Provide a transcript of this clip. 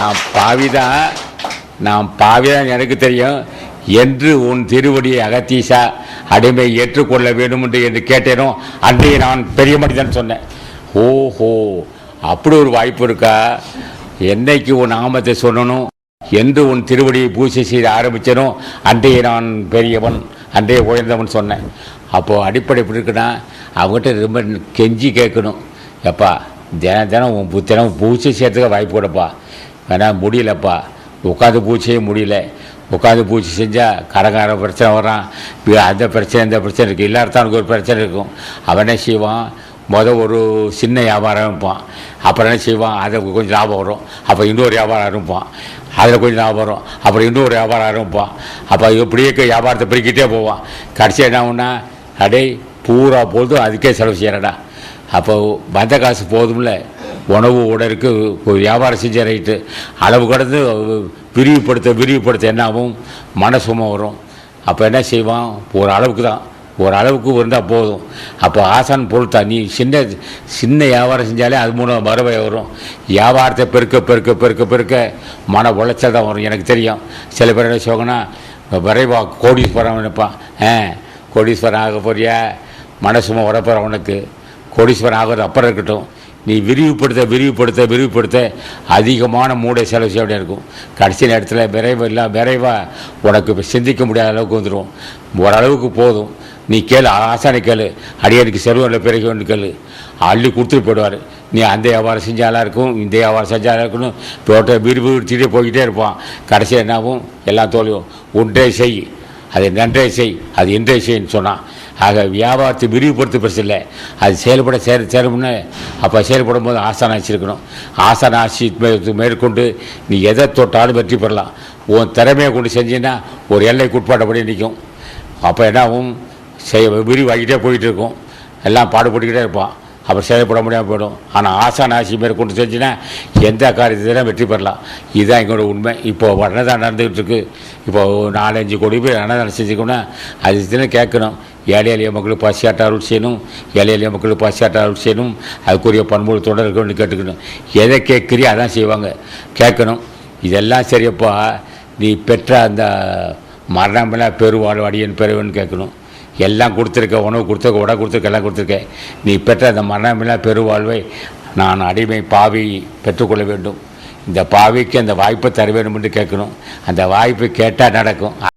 நான் பாவிதான் நான் பாவிதான் எனக்கு தெரியும். என்று உன் திருவடியை அகத்தீசா அடிமை ஏற்றுக்கொள்ள வேண்டும் என்று என்று கேட்டேனோ அன்றைய நான் பெரிய மனிதன் சொன்னேன். ஓஹோ அப்படி ஒரு வாய்ப்பு இருக்கா? என்னைக்கு உன் நாமத்தை சொல்லணும் என்று உன் திருவடியை பூஜை செய்து ஆரம்பித்தனோ அன்றைய நான் பெரியவன் அன்றைய உயர்ந்தவன் சொன்னேன். அப்போது அடிப்படை எப்படி இருக்குன்னா அவங்ககிட்ட ரொம்ப கெஞ்சி கேட்கணும். எப்பா தினம் தினம் உன் தினம் பூஜை செய்யறதுக்கு வாய்ப்பு கொடுப்பா. ஆனால் முடியலப்பா. உட்காந்து பூச்சியே முடியல. உட்காந்து பூச்சி செஞ்சால் கரகார பிரச்சனை வரான் அந்த பிரச்சனை இந்த பிரச்சனை இருக்குது இல்லாதவனுக்கு ஒரு பிரச்சனை இருக்கும். அவன் என்ன செய்வான்? மொதல் ஒரு சின்ன வியாபாரம் இருப்பான். அப்புறம் என்ன செய்வான்? அதை கொஞ்சம் லாபம் வரும். அப்போ இன்னொரு வியாபாரம் ஆரம்பிப்பான் அதில் கொஞ்சம் லாபம் வரும். அப்புறம் இன்னொரு வியாபாரம் ஆரம்பிப்பான் அப்போ இப்படியே வியாபாரத்தை பிரிக்கிட்டே போவான். கடைசி என்ன ஒன்றா அடே பூரா போதும். அதுக்கே செலவு செய்கிறடா அப்போ வந்த காசு போதும்ல. உணவு உடலுக்கு வியாபாரம் செஞ்ச ரைட்டு அளவு கடந்து விரிவுபடுத்த விரிவுபடுத்த என்ன ஆகும்? மனசுமை வரும். அப்போ என்ன செய்வான்? ஒரு அளவுக்கு தான். ஒரு அளவுக்கு இருந்தால் போதும். அப்போ ஆசான் பொருள் நீ சின்ன சின்ன வியாபாரம் செஞ்சாலே அது மூலம் வரவை வரும். வியாபாரத்தை பெருக்க பெருக்க பெருக்க பெருக்க மன உளைச்சல் தான் வரும். எனக்கு தெரியும். சில பேர் என்ன சொல்லுவாங்கன்னா விரைவா கோடீஸ்வரம் நினைப்பான். ஆ கோடீஸ்வரன் ஆக போறியா? மனசுமா வரப்போகிற உனக்கு கோடீஸ்வரன் ஆகிறது அப்புறம் இருக்கட்டும். நீ விரிவுபடுத்த விரிவுபடுத்த விரிவுபடுத்த அதிகமான மூளை செலவு செய்ய வேண்டியா இருக்கும். கடைசி நேரத்தில் விரைவு இல்லை விரைவாக உனக்கு இப்போ சிந்திக்க முடியாத அளவுக்கு வந்துடும் ஓரளவுக்கு போதும். நீ கேளு ஆசானை கேளு. அடியனுக்கு செல்வனில் பிறகு கேளு. அள்ளி கொடுத்துட்டு போயிடுவார். நீ அந்த வியாபாரம் செஞ்சாலாம் இருக்கும் இந்த வியாபாரம் செஞ்சாலும் இருக்கணும். தோட்ட விரிவு விடுத்திட்டே போய்கிட்டே இருப்பான். கடைசியில் என்னாகும்? எல்லாம் தோல்வியும். ஒன்றே செய். அது நன்றே செய் அது இன்றே செய்ன்னு சொன்னான். ஆக வியாபாரத்தை விரிவுபடுத்த பிரச்சனை இல்லை அது செயல்பட சேர சேரும்னு அப்போ செயல்படும் போது ஆசான ஆட்சி ஆசான ஆசி மேற்கொண்டு நீ எதை தொட்டாலும் வெற்றி பெறலாம். உன் திறமையை கொண்டு செஞ்சீன்னா ஒரு எல்லைக்கு உட்பாட்டபடி நிற்கும். அப்போ என்ன ஆகும்? செய் விரிவாகிட்டே போயிட்டு இருக்கும். எல்லாம் பாடுபட்டுக்கிட்டே இருப்பான். அப்புறம் செயல்பட முடியாமல் போயிடும். ஆனால் ஆசான ஆட்சி மேற்கொண்டு செஞ்சுன்னா எந்த காரியத்திலும் வெற்றி பெறலாம். இதுதான் எங்களோட உண்மை. இப்போ அன்னதானம் நடந்துக்கிட்டு இருக்குது இப்போ நாலஞ்சு கோடி பேர் அன்னதானம் செஞ்சுக்கோன்னா அது தினம் கேட்கணும். ஏழை எளிய மக்களுக்கு பசியாட்ட அருள் செய்யணும். ஏழை எளிய மக்களுக்கு பசியாட்ட அருள் செய்யணும். அதுக்குரிய பண்புகள் தொடர் இருக்கணும்னு கேட்டுக்கணும். எதை கேட்குறியோ அதான் செய்வாங்க. கேட்கணும். இதெல்லாம் சரியப்பா. நீ பெற்ற அந்த மரணமெல்லாம் பெருவாழ் அடியன் பெறுவன்னு கேட்கணும். எல்லாம் கொடுத்துருக்க உணவு கொடுத்துருக்க உடை கொடுத்துருக்க எல்லாம் கொடுத்துருக்க. நீ பெற்ற அந்த மரணமில்லா பெருவாழ்வை நான் அடிமை பாவி பெற்றுக்கொள்ள வேண்டும். இந்த பாவிக்கு அந்த வாய்ப்பை தர வேண்டும் என்று கேட்கணும். அந்த வாய்ப்பு கேட்டால் நடக்கும்.